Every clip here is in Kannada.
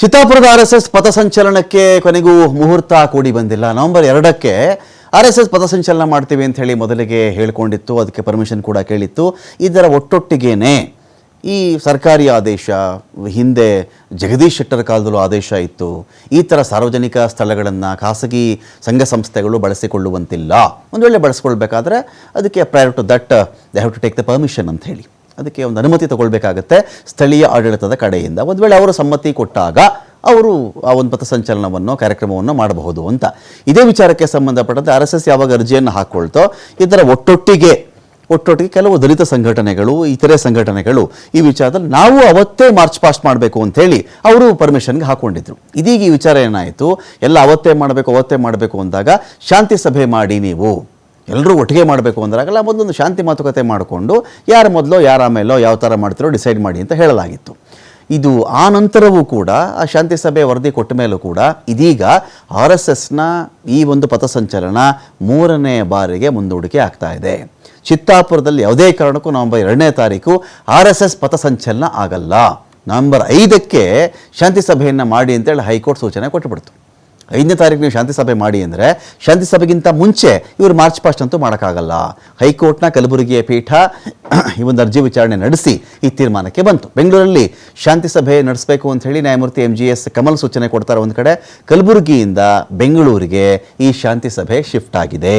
ಚಿತ್ತಾಪುರದ ಆರ್ ಎಸ್ ಎಸ್ ಪಥಸಂಚಲನಕ್ಕೆ ಕೊನೆಗೂ ಮುಹೂರ್ತ ಕೂಡಿ ಬಂದಿಲ್ಲ. ನವೆಂಬರ್ ಎರಡಕ್ಕೆ ಆರ್ ಎಸ್ ಎಸ್ ಪಥಸಂಚಲನ ಮಾಡ್ತೀವಿ ಅಂತ ಹೇಳಿ ಮೊದಲಿಗೆ ಹೇಳ್ಕೊಂಡಿತ್ತು. ಅದಕ್ಕೆ ಪರ್ಮಿಷನ್ ಕೂಡ ಕೇಳಿತ್ತು. ಇದರ ಒಟ್ಟೊಟ್ಟಿಗೇನೆ ಈ ಸರ್ಕಾರಿ ಆದೇಶ, ಹಿಂದೆ ಜಗದೀಶ್ ಶೆಟ್ಟರ್ ಕಾಲದಲ್ಲೂ ಆದೇಶ ಇತ್ತು. ಈ ಥರ ಸಾರ್ವಜನಿಕ ಸ್ಥಳಗಳನ್ನು ಖಾಸಗಿ ಸಂಘ ಸಂಸ್ಥೆಗಳು ಬಳಸಿಕೊಳ್ಳುವಂತಿಲ್ಲ. ಒಂದು ವೇಳೆ ಬಳಸ್ಕೊಳ್ಬೇಕಾದ್ರೆ ಅದಕ್ಕೆ prior to that they have to take the permission ಅಂತ ಹೇಳಿ. ಅದಕ್ಕೆ ಒಂದು ಅನುಮತಿ ತಗೊಳ್ಬೇಕಾಗತ್ತೆ ಸ್ಥಳೀಯ ಆಡಳಿತದ ಕಡೆಯಿಂದ. ಒಂದು ವೇಳೆ ಅವರು ಸಮ್ಮತಿ ಕೊಟ್ಟಾಗ ಅವರು ಆ ಒಂದು ಪಥಸಂಚಲನವನ್ನು ಕಾರ್ಯಕ್ರಮವನ್ನು ಮಾಡಬಹುದು ಅಂತ. ಇದೇ ವಿಚಾರಕ್ಕೆ ಸಂಬಂಧಪಟ್ಟಂತೆ ಆರ್ ಎಸ್ ಎಸ್ ಯಾವಾಗ ಅರ್ಜಿಯನ್ನು ಹಾಕ್ಕೊಳ್ತೋ ಇದರ ಒಟ್ಟೊಟ್ಟಿಗೆ ಒಟ್ಟೊಟ್ಟಿಗೆ ಕೆಲವು ದಲಿತ ಸಂಘಟನೆಗಳು, ಇತರೆ ಸಂಘಟನೆಗಳು ಈ ವಿಚಾರದಲ್ಲಿ ನಾವು ಅವತ್ತೇ ಮಾರ್ಚ್ ಪಾಸ್ಟ್ ಮಾಡಬೇಕು ಅಂತ ಹೇಳಿ ಅವರು ಪರ್ಮಿಷನ್ಗೆ ಹಾಕೊಂಡಿದ್ರು. ಇದೀಗ ಈ ವಿಚಾರ ಏನಾಯಿತು? ಎಲ್ಲ ಅವತ್ತೇ ಮಾಡಬೇಕು ಅವತ್ತೇ ಮಾಡಬೇಕು ಅಂದಾಗ ಶಾಂತಿ ಸಭೆ ಮಾಡಿ ನೀವು. ಎಲ್ಲರೂ ಒಟ್ಟಿಗೆ ಮಾಡಬೇಕು ಅಂದ್ರಾಗಲ್ಲ ಮೊದಲೊಂದು ಶಾಂತಿ ಮಾತುಕತೆ ಮಾಡಿಕೊಂಡು ಯಾರು ಮೊದಲೋ, ಯಾರ ಆಮೇಲೋ, ಯಾವ ಥರ ಮಾಡ್ತಿರೋ ಡಿಸೈಡ್ ಮಾಡಿ ಅಂತ ಹೇಳಲಾಗಿತ್ತು. ಇದು ಆ ನಂತರವೂ ಕೂಡ, ಆ ಶಾಂತಿ ಸಭೆ ವರದಿ ಕೊಟ್ಟ ಮೇಲೂ ಕೂಡ ಇದೀಗ ಆರ್ ಎಸ್ ಎಸ್ನ ಈ ಒಂದು ಪಥಸಂಚಲನ ಮೂರನೇ ಬಾರಿಗೆ ಮುಂದೂಡಿಕೆ ಆಗ್ತಾ ಇದೆ. ಚಿತ್ತಾಪುರದಲ್ಲಿ ಯಾವುದೇ ಕಾರಣಕ್ಕೂ ನವೆಂಬರ್ ಎರಡನೇ ತಾರೀಕು ಆರ್ ಎಸ್ ಎಸ್ ಪಥಸಂಚಲನ ಆಗಲ್ಲ. ನವೆಂಬರ್ ಐದಕ್ಕೆ ಶಾಂತಿ ಸಭೆಯನ್ನು ಮಾಡಿ ಅಂತೇಳಿ ಹೈಕೋರ್ಟ್ ಸೂಚನೆ ಕೊಟ್ಟುಬಿಡ್ತು ಐದನೇ ತಾರೀಕು ನೀವು ಶಾಂತಿ ಸಭೆ ಮಾಡಿ ಅಂದರೆ ಶಾಂತಿ ಸಭೆಗಿಂತ ಮುಂಚೆ ಇವರು ಮಾರ್ಚ್ ಪಾಸ್ಟ್ ಅಂತೂ ಮಾಡೋಕ್ಕಾಗಲ್ಲ. ಹೈಕೋರ್ಟ್ನ ಕಲಬುರಗಿಯ ಪೀಠ ಈ ಒಂದು ಅರ್ಜಿ ವಿಚಾರಣೆ ನಡೆಸಿ ಈ ತೀರ್ಮಾನಕ್ಕೆ ಬಂತು. ಬೆಂಗಳೂರಲ್ಲಿ ಶಾಂತಿ ಸಭೆ ನಡೆಸಬೇಕು ಅಂತ ಹೇಳಿ ನ್ಯಾಯಮೂರ್ತಿ ಎಂ ಜಿ ಎಸ್ ಕಮಲ್ ಸೂಚನೆ ಕೊಡ್ತಾರೆ ಒಂದು ಕಡೆ. ಕಲಬುರಗಿಯಿಂದ ಬೆಂಗಳೂರಿಗೆ ಈ ಶಾಂತಿ ಸಭೆ ಶಿಫ್ಟ್ ಆಗಿದೆ.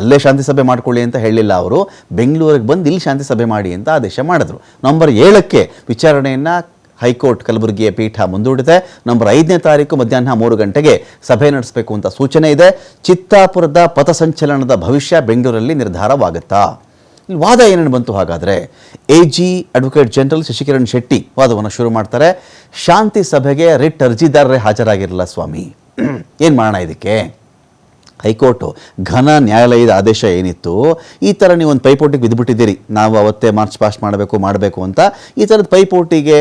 ಅಲ್ಲೇ ಶಾಂತಿ ಸಭೆ ಮಾಡ್ಕೊಳ್ಳಿ ಅಂತ ಹೇಳಿಲ್ಲ ಅವರು. ಬೆಂಗಳೂರಿಗೆ ಬಂದು ಇಲ್ಲಿ ಶಾಂತಿ ಸಭೆ ಮಾಡಿ ಅಂತ ಆದೇಶ ಮಾಡಿದ್ರು. ನವಂಬರ್ ಏಳಕ್ಕೆ ವಿಚಾರಣೆಯನ್ನು ಹೈಕೋರ್ಟ್ ಕಲಬುರಗಿಯ ಪೀಠ ಮುಂದೂಡಿದೆ. ನಂಬರ್ ಐದನೇ ತಾರೀಕು ಮಧ್ಯಾಹ್ನ ಮೂರು ಗಂಟೆಗೆ ಸಭೆ ನಡೆಸಬೇಕು ಅಂತ ಸೂಚನೆ ಇದೆ. ಚಿತ್ತಾಪುರದ ಪಥಸಂಚಲನದ ಭವಿಷ್ಯ ಬೆಂಗಳೂರಲ್ಲಿ ನಿರ್ಧಾರವಾಗುತ್ತಾ? ವಾದ ಏನೇನು ಬಂತು ಹಾಗಾದರೆ? A G advocate general Shashikiran Shetty ವಾದವನ್ನು ಶುರು ಮಾಡ್ತಾರೆ. ಶಾಂತಿ ಸಭೆಗೆ ರಿಟ್ ಅರ್ಜಿದಾರರೇ ಹಾಜರಾಗಿರಲ್ಲ ಸ್ವಾಮಿ. ಏನು ಮಾಡೋಣ ಇದಕ್ಕೆ? ಹೈಕೋರ್ಟು ಘನ ನ್ಯಾಯಾಲಯದ ಆದೇಶ ಏನಿತ್ತು? ಈ ಥರ ನೀವು ಒಂದು ಪೈಪೋಟಿಗೆ ಬಿದ್ದುಬಿಟ್ಟಿದ್ದೀರಿ. ನಾವು ಅವತ್ತೇ ಮಾರ್ಚ್ ಪಾಸ್ ಮಾಡಬೇಕು ಮಾಡಬೇಕು ಅಂತ ಈ ಥರದ ಪೈಪೋಟಿಗೆ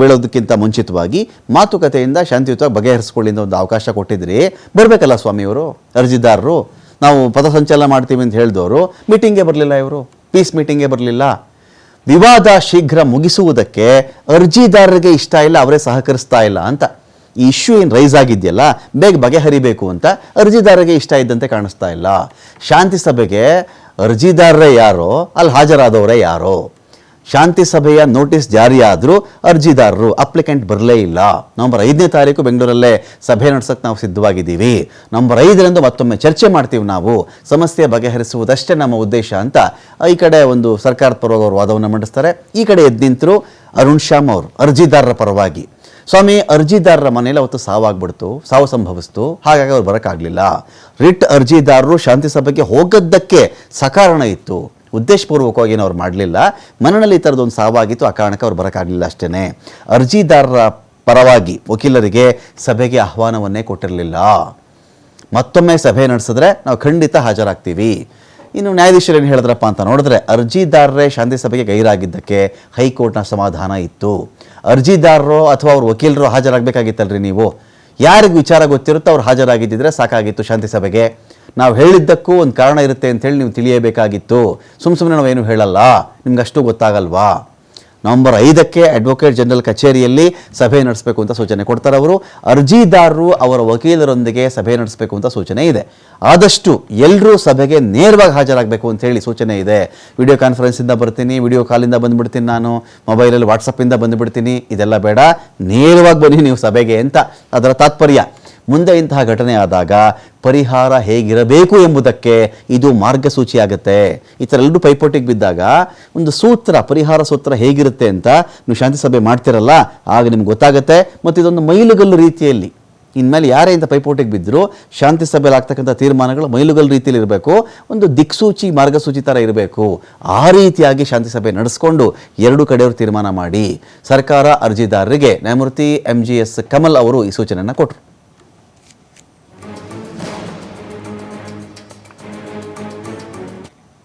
ಬೀಳೋದಕ್ಕಿಂತ ಮುಂಚಿತವಾಗಿ ಮಾತುಕತೆಯಿಂದ ಶಾಂತಿಯುತವಾಗಿ ಬಗೆಹರಿಸ್ಕೊಳ್ಳಿ ಅಂತ ಒಂದು ಅವಕಾಶ ಕೊಟ್ಟಿದ್ರಿ ಬರಬೇಕಲ್ಲ ಸ್ವಾಮಿಯವರು ಅರ್ಜಿದಾರರು? ನಾವು ಪಥಸಂಚಲನ ಮಾಡ್ತೀವಿ ಅಂತ ಹೇಳಿದವರು. ಮೀಟಿಂಗೇ ಬರಲಿಲ್ಲ ಇವರು. ಪೀಸ್ ಮೀಟಿಂಗೇ ಬರಲಿಲ್ಲ. ವಿವಾದ ಶೀಘ್ರ ಮುಗಿಸುವುದಕ್ಕೆ ಅರ್ಜಿದಾರರಿಗೆ ಇಷ್ಟ ಇಲ್ಲ, ಅವರೇ ಸಹಕರಿಸ್ತಾ ಇಲ್ಲ ಅಂತ. ಈ ಇಶ್ಯೂ ಏನು ರೈಸ್ ಆಗಿದೆಯಲ್ಲ, ಬೇಗ ಬಗೆಹರಿಬೇಕು ಅಂತ ಅರ್ಜಿದಾರರಿಗೆ ಇಷ್ಟ ಇದ್ದಂತೆ ಕಾಣಿಸ್ತಾ ಇಲ್ಲ. ಶಾಂತಿ ಸಭೆಗೆ ಅರ್ಜಿದಾರರೇ ಯಾರೋ, ಅಲ್ಲಿ ಹಾಜರಾದವರೇ ಯಾರೋ? ಶಾಂತಿ ಸಭೆಯ ನೋಟಿಸ್ ಜಾರಿಯಾದರೂ ಅರ್ಜಿದಾರರು ಅಪ್ಲಿಕೆಂಟ್ ಬರಲೇ ಇಲ್ಲ. ನವಂಬರ್ ಐದನೇ ತಾರೀಕು ಬೆಂಗಳೂರಲ್ಲೇ ಸಭೆ ನಡೆಸೋಕ್ಕೆ ನಾವು ಸಿದ್ಧವಾಗಿದ್ದೀವಿ. ನಂಬರ್ ಐದರಂದು ಮತ್ತೊಮ್ಮೆ ಚರ್ಚೆ ಮಾಡ್ತೀವಿ ನಾವು. ಸಮಸ್ಯೆ ಬಗೆಹರಿಸುವುದಷ್ಟೇ ನಮ್ಮ ಉದ್ದೇಶ ಅಂತ ಈ ಕಡೆ ಒಂದು ಸರ್ಕಾರದ ಪರವಾಗಿ ವಾದವನ್ನು ಮಂಡಿಸ್ತಾರೆ. ಈ ಕಡೆ ಎದ್ದು ನಿಂತರು ಅರುಣ್ ಶ್ಯಾಮ್ ಅವರು ಅರ್ಜಿದಾರರ ಪರವಾಗಿ. ಸ್ವಾಮಿ, ಅರ್ಜಿದಾರರ ಮನೇಲಿ ಅವತ್ತು ಸಾವಾಗ್ಬಿಡ್ತು, ಸಾವು ಸಂಭವಿಸ್ತು. ಹಾಗಾಗಿ ಅವ್ರು ಬರೋಕ್ಕಾಗಲಿಲ್ಲ. ರಿಟ್ ಅರ್ಜಿದಾರರು ಶಾಂತಿ ಸಭೆಗೆ ಹೋಗದ್ದಕ್ಕೆ ಸಕಾರಣ ಇತ್ತು. ಉದ್ದೇಶಪೂರ್ವಕವಾಗಿ ಅವ್ರು ಮಾಡಲಿಲ್ಲ. ಮನನಲ್ಲಿ ಈ ಥರದೊಂದು ಸಾವಾಗಿತ್ತು. ಆ ಕಾರಣಕ್ಕೆ ಅವ್ರು ಬರೋಕ್ಕಾಗಲಿಲ್ಲ ಅಷ್ಟೇ ಅರ್ಜಿದಾರರ ಪರವಾಗಿ ವಕೀಲರಿಗೆ ಸಭೆಗೆ ಆಹ್ವಾನವನ್ನೇ ಕೊಟ್ಟಿರಲಿಲ್ಲ. ಮತ್ತೊಮ್ಮೆ ಸಭೆ ನಡೆಸಿದ್ರೆ ನಾವು ಖಂಡಿತ ಹಾಜರಾಗ್ತೀವಿ. ಇನ್ನು ನ್ಯಾಯಾಧೀಶರು ಏನು ಹೇಳಿದ್ರಪ್ಪ ಅಂತ ನೋಡಿದ್ರೆ, ಅರ್ಜಿದಾರರೇ ಶಾಂತಿ ಸಭೆಗೆ ಗೈರಾಗಿದ್ದಕ್ಕೆ ಹೈಕೋರ್ಟ್ನ ಸಮಾಧಾನ ಇತ್ತು. ಅರ್ಜಿದಾರರು ಅಥವಾ ಅವ್ರ ವಕೀಲರು ಹಾಜರಾಗಬೇಕಾಗಿತ್ತಲ್ರಿ ನೀವು? ಯಾರಿಗೂ ವಿಚಾರ ಗೊತ್ತಿರುತ್ತೋ ಅವ್ರು ಹಾಜರಾಗಿದ್ದಿದ್ರೆ ಸಾಕಾಗಿತ್ತು ಶಾಂತಿ ಸಭೆಗೆ. ನಾವು ಹೇಳಿದ್ದಕ್ಕೂ ಒಂದು ಕಾರಣ ಇರುತ್ತೆ ಅಂತೇಳಿ ನೀವು ತಿಳಿಯಬೇಕಾಗಿತ್ತು. ಸುಮ್ಮ ಸುಮ್ಮನೆ ನಾವೇನು ಹೇಳಲ್ಲ. ನಿಮ್ಗೆ ಅಷ್ಟು ಗೊತ್ತಾಗಲ್ವಾ? ನವೆಂಬರ್ ಐದಕ್ಕೆ ಅಡ್ವೊಕೇಟ್ ಜನರಲ್ ಕಚೇರಿಯಲ್ಲಿ ಸಭೆ ನಡೆಸಬೇಕು ಅಂತ ಸೂಚನೆ ಕೊಡ್ತಾರೆ ಅವರು. ಅರ್ಜಿದಾರರು ಅವರ ವಕೀಲರೊಂದಿಗೆ ಸಭೆ ನಡೆಸಬೇಕು ಅಂತ ಸೂಚನೆ ಇದೆ. ಆದಷ್ಟು ಎಲ್ಲರೂ ಸಭೆಗೆ ನೇರವಾಗಿ ಹಾಜರಾಗಬೇಕು ಅಂತ ಹೇಳಿ ಸೂಚನೆ ಇದೆ. ವಿಡಿಯೋ ಕಾನ್ಫರೆನ್ಸಿಂದ ಬರ್ತೀನಿ, ವಿಡಿಯೋ ಕಾಲಿಂದ ಬಂದುಬಿಡ್ತೀನಿ ನಾನು ಮೊಬೈಲಲ್ಲಿ ವಾಟ್ಸಪ್ಪಿಂದ ಬಂದುಬಿಡ್ತೀನಿ, ಇದೆಲ್ಲ ಬೇಡ. ನೇರವಾಗಿ ಬನ್ನಿ ನೀವು ಸಭೆಗೆ ಅಂತ. ಅದರ ತಾತ್ಪರ್ಯ ಮುಂದೆ ಇಂತಹ ಘಟನೆ ಆದಾಗ ಪರಿಹಾರ ಹೇಗಿರಬೇಕು ಎಂಬುದಕ್ಕೆ ಇದು ಮಾರ್ಗಸೂಚಿಯಾಗುತ್ತೆ. ಈ ಥರ ಎಲ್ಲರೂ ಪೈಪೋಟಿಗೆ ಬಿದ್ದಾಗ ಒಂದು ಸೂತ್ರ, ಪರಿಹಾರ ಸೂತ್ರ ಹೇಗಿರುತ್ತೆ ಅಂತ ನೀವು ಶಾಂತಿ ಸಭೆ ಮಾಡ್ತಿರಲ್ಲ, ಆಗ ನಿಮ್ಗೆ ಗೊತ್ತಾಗುತ್ತೆ. ಮತ್ತು ಇದೊಂದು ಮೈಲುಗಲ್ಲು ರೀತಿಯಲ್ಲಿ, ಇನ್ಮೇಲೆ ಯಾರೇ ಇಂಥ ಪೈಪೋಟಿಗೆ ಬಿದ್ದರೂ ಶಾಂತಿ ಸಭೆಯಲ್ಲಿ ಆಗ್ತಕ್ಕಂಥ ತೀರ್ಮಾನಗಳು ಮೈಲುಗಲ್ಲು ರೀತಿಯಲ್ಲಿ ಇರಬೇಕು. ಒಂದು ದಿಕ್ಸೂಚಿ, ಮಾರ್ಗಸೂಚಿ ಥರ ಇರಬೇಕು. ಆ ರೀತಿಯಾಗಿ ಶಾಂತಿ ಸಭೆ ನಡೆಸ್ಕೊಂಡು ಎರಡು ಕಡೆಯವರು ತೀರ್ಮಾನ ಮಾಡಿ ಸರ್ಕಾರ ಅರ್ಜಿದಾರರಿಗೆ ನ್ಯಾಯಮೂರ್ತಿ ಎಂ ಜಿ ಎಸ್ ಕಮಲ್ ಅವರು ಈ ಸೂಚನೆಯನ್ನು ಕೊಟ್ಟರು